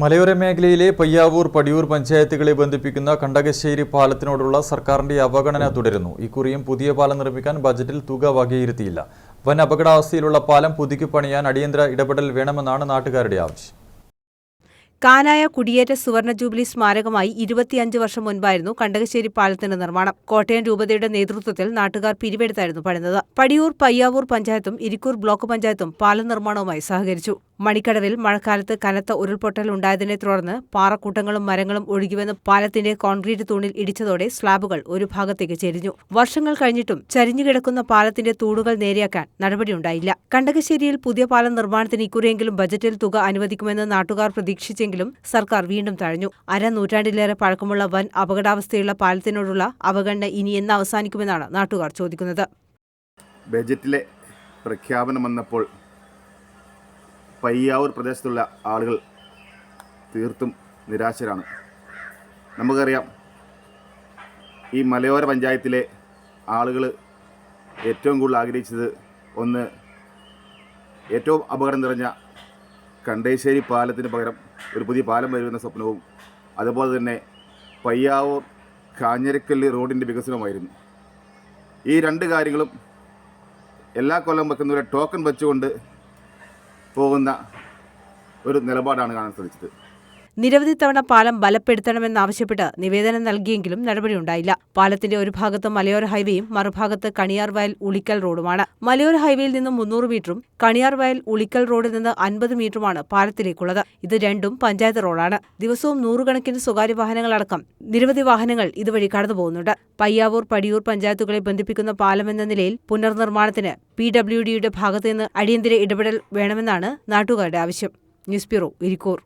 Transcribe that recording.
മലയോര മേഖലയിലെ പയ്യാവൂർ പടിയൂർ പഞ്ചായത്തുകളെ ബന്ധിപ്പിക്കുന്ന കണ്ടകശ്ശേരി പാലത്തിനോടുള്ള സർക്കാരിന്റെ അവഗണന തുടരുന്നു. ഇക്കുറിയും പുതിയ പാലം നിർമ്മിക്കാൻ ബജറ്റിൽ തുക വകയിരുത്തിയില്ല. വൻ അപകടാവസ്ഥയിലുള്ള പാലം പുതുക്കി പണിയാൻ അടിയന്തര ഇടപെടൽ വേണമെന്നാണ് നാട്ടുകാരുടെ ആവശ്യം. കാനായ കുടിയേറ്റ സുവർണ ജൂബിലി സ്മാരകമായി ഇരുപത്തിയഞ്ച് വർഷം മുൻപായിരുന്നു കണ്ടകശ്ശേരി പാലത്തിന്റെ നിർമ്മാണം. കോട്ടയം രൂപതയുടെ നേതൃത്വത്തിൽ നാട്ടുകാർ പിരിവെടുത്തായിരുന്നു പണിതത്. പടിയൂർ പയ്യാവൂർ പഞ്ചായത്തും ഇരിക്കൂർ ബ്ലോക്ക് പഞ്ചായത്തും പാലം നിർമ്മാണവുമായി സഹകരിച്ചു. മണിക്കടവിൽ മഴക്കാലത്ത് കനത്ത ഉരുൾപൊട്ടൽ ഉണ്ടായതിനെ തുടർന്ന് പാറക്കൂട്ടങ്ങളും മരങ്ങളും ഒഴുകിവന്ന് പാലത്തിന്റെ കോൺക്രീറ്റ് തൂണിൽ ഇടിച്ചതോടെ സ്ലാബുകൾ ഒരു ഭാഗത്തേക്ക് ചെരിഞ്ഞു. വർഷങ്ങൾ കഴിഞ്ഞിട്ടും ചരിഞ്ഞുകിടക്കുന്ന പാലത്തിന്റെ തൂണുകൾ നേരെയാക്കാൻ നടപടിയുണ്ടായില്ല. കണ്ടകശ്ശേരിയിൽ പുതിയ പാലം നിർമ്മാണത്തിന് ഇക്കുറിയെങ്കിലും ബജറ്റിൽ തുക അനുവദിക്കുമെന്ന് നാട്ടുകാർ പ്രതീക്ഷിച്ചെങ്കിലും സർക്കാർ വീണ്ടും തഴഞ്ഞു. അര നൂറ്റാണ്ടിലേറെ പഴക്കമുള്ള വൻ അപകടാവസ്ഥയുള്ള പാലത്തിനോടുള്ള അവഗണന ഇനി എന്ന് അവസാനിക്കുമെന്നാണ് നാട്ടുകാർ ചോദിക്കുന്നത്. ബജറ്റിലെ പ്രഖ്യാപനം വന്നപ്പോൾ പയ്യാവൂർ പ്രദേശത്തുള്ള ആളുകൾ തീർത്തും നിരാശരാണ്. നമുക്കറിയാം ഈ മലയോര പഞ്ചായത്തിലെ ആളുകൾ ഏറ്റവും കൂടുതൽ ആഗ്രഹിച്ചത് ഒന്ന് ഏറ്റവും അപകടം നിറഞ്ഞ കണ്ടേശ്ശേരി പാലത്തിന് പകരം ഒരു പുതിയ പാലം വരുമെന്ന സ്വപ്നവും അതുപോലെ തന്നെ പയ്യാവൂർ കാഞ്ഞിരക്കല്ല് റോഡിന്റെ വികസനമായിരുന്നു ഈ രണ്ട് കാര്യങ്ങളും എല്ലാ കൊല്ലം വെക്കുന്നവരെ ടോക്കൺ വെച്ചുകൊണ്ട് പോകുന്ന ഒരു നിലപാടാണ് കാണാൻ സാധിച്ചത്. നിരവധി തവണ പാലം ബലപ്പെടുത്തണമെന്നാവശ്യപ്പെട്ട് നിവേദനം നൽകിയെങ്കിലും നടപടിയുണ്ടായില്ല. പാലത്തിന്റെ ഒരു ഭാഗത്ത് മലയോര ഹൈവേയും മറുഭാഗത്ത് കണിയാർ വയൽ ഉളിക്കൽ റോഡുമാണ്. മലയോര ഹൈവേയിൽ നിന്ന് മുന്നൂറ് മീറ്ററും കണിയാർ വയൽ ഉളിക്കൽ റോഡിൽ നിന്ന് അൻപത് മീറ്ററുമാണ് പാലത്തിലേക്കുള്ളത്. ഇത് രണ്ടും പഞ്ചായത്ത് റോഡാണ്. ദിവസവും നൂറുകണക്കിന് സ്വകാര്യ വാഹനങ്ങളടക്കം നിരവധി വാഹനങ്ങൾ ഇതുവഴി കടന്നുപോകുന്നുണ്ട് പയ്യാവൂർ പടിയൂർ പഞ്ചായത്തുകളെ ബന്ധിപ്പിക്കുന്ന പാലമെന്ന നിലയിൽ പുനർനിർമ്മാണത്തിന് പി ഡബ്ല്യു ഡിയുടെ ഭാഗത്തുനിന്ന് അടിയന്തര ഇടപെടൽ വേണമെന്നാണ് നാട്ടുകാരുടെ ആവശ്യം. News bureau Irikkur.